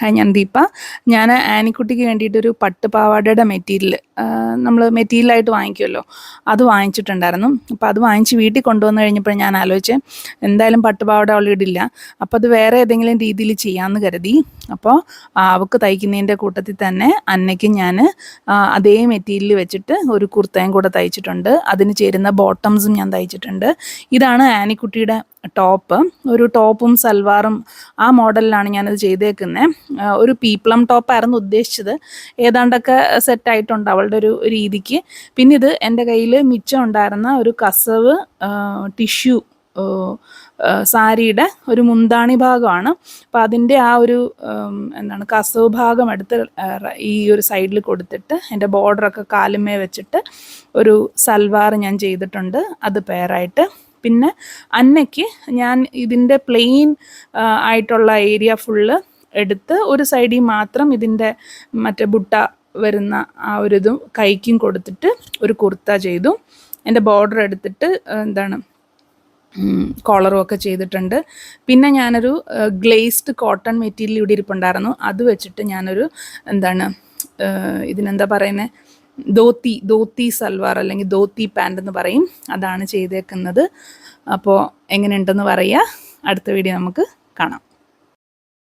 Hi ഞാൻ ദീപ. ഞാൻ ആനിക്കുട്ടിക്ക് വേണ്ടിയിട്ടൊരു പട്ട് പാവാടയുടെ മെറ്റീരിയൽ നമ്മൾ മെറ്റീരിയലായിട്ട് വാങ്ങിക്കുമല്ലോ അത് വാങ്ങിച്ചിട്ടുണ്ടായിരുന്നു. അപ്പോൾ അത് വാങ്ങിച്ച് വീട്ടിൽ കൊണ്ടുവന്ന് കഴിഞ്ഞപ്പോൾ ഞാൻ ആലോചിച്ച് എന്തായാലും പട്ടുപാവാട അവൾ ഇടില്ല. അപ്പോൾ അത് വേറെ ഏതെങ്കിലും രീതിയിൽ ചെയ്യാമെന്ന് കരുതി. അപ്പോൾ അവൾക്ക് തയ്ക്കുന്നതിന്റെ കൂട്ടത്തിൽ തന്നെ അന്നയ്ക്ക് ഞാൻ അതേ മെറ്റീരിയൽ വെച്ചിട്ട് ഒരു കുർത്തയും കൂടെ തയ്ച്ചിട്ടുണ്ട്. അതിന് ചേരുന്ന ബോട്ടംസും ഞാൻ തയ്ച്ചിട്ടുണ്ട്. ഇതാണ് ആനിക്കുട്ടിയുടെ ടോപ്പ് ഒരു ടോപ്പും സൽവാറും ആ മോഡലിലാണ് ഞാനത് ചെയ്തേക്കുന്നത് ഒരു പീപ്ലം ടോപ്പായിരുന്നു ഉദ്ദേശിച്ചത്. ഏതാണ്ടൊക്കെ സെറ്റായിട്ടുണ്ട് അവളുടെ ഒരു രീതിക്ക്. പിന്നെ ഇത് എന്റെ കയ്യിൽ മിച്ചം ഉണ്ടായിരുന്ന ഒരു കസവ് ടിഷ്യൂ സാരിയുടെ ഒരു മുന്താണി ഭാഗമാണ്. അപ്പം അതിന്റെ ആ ഒരു എന്താണ് കസവ് ഭാഗം എടുത്ത് ഈ ഒരു സൈഡിൽ കൊടുത്തിട്ട് എന്റെ ബോർഡറൊക്കെ കാലുമേ വെച്ചിട്ട് ഒരു സൽവാർ ഞാൻ ചെയ്തിട്ടുണ്ട്. അത് പെയറായിട്ട് പിന്നെ അന്നയ്ക്ക് ഞാൻ ഇതിന്റെ പ്ലെയിൻ ആയിട്ടുള്ള ഏരിയ ഫുള്ള് എടുത്ത് ഒരു സൈഡിൽ മാത്രം ഇതിന്റെ മറ്റേ ബുട്ട വരുന്ന ആ ഒരു ഇതും കൈക്കും കൊടുത്തിട്ട് ഒരു കുർത്ത ചെയ്തു. എന്റെ ബോർഡർ എടുത്തിട്ട് എന്താണ് കോളറും ഒക്കെ ചെയ്തിട്ടുണ്ട്. പിന്നെ ഞാനൊരു ഗ്ലേസ്ഡ് കോട്ടൺ മെറ്റീരിയൽ ഇവിടെ ഇരിപ്പുണ്ടായിരുന്നു. അത് വെച്ചിട്ട് ഞാനൊരു എന്താണ് ഇതിനെന്താ പറയുന്നത് ധോത്തി ധോത്തി സൽവാർ അല്ലെങ്കിൽ ധോത്തി പാന്റ് എന്ന് പറയും. അതാണ് ചെയ്തേക്കുന്നത്. അപ്പോൾ എങ്ങനെയുണ്ടെന്ന് പറയുക. അടുത്ത വീഡിയോ നമുക്ക് കാണാം.